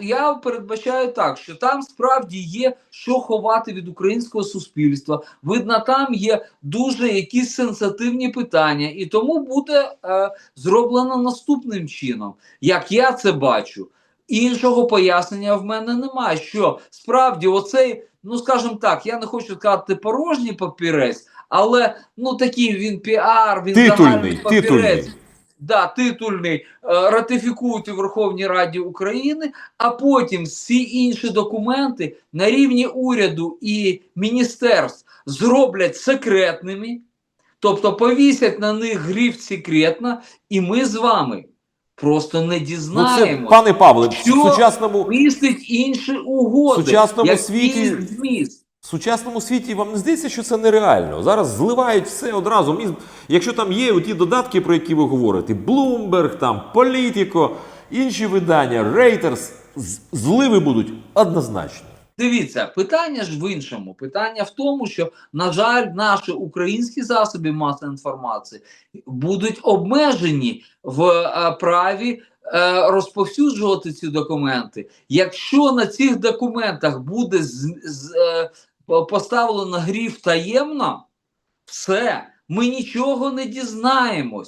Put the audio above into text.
я передбачаю так, що там справді є що ховати від українського суспільства. Видно, там є дуже якісь сенситивні питання, і тому буде е, зроблено наступним чином, як я це бачу. Іншого пояснення в мене немає. Що справді оцей, ну скажімо так, я не хочу сказати порожній папірець, але ну такий він піар, він Титульний, загальний папірець. титульний. Да, титульний е, ратифікують у Верховній Раді України, а потім всі інші документи на рівні уряду і міністерств зроблять секретними, тобто повісять на них гриф секретно, і ми з вами просто не Ну пане Павле, в що сучасному, містить інші угоди. В сучасному як світі- зміст. Сучасному світі вам не здається, що це нереально. Зараз зливають все одразу. Якщо там є ті додатки, про які ви говорите, Bloomberg, там Політіко, інші видання, Reuters, зливи будуть однозначно. Дивіться, питання ж в іншому. Питання в тому, що, на жаль, наші українські засоби масової інформації будуть обмежені в е, праві е, розповсюджувати ці документи. Якщо на цих документах буде з, з, е, поставлено гриф таємно, все, ми нічого не дізнаємось.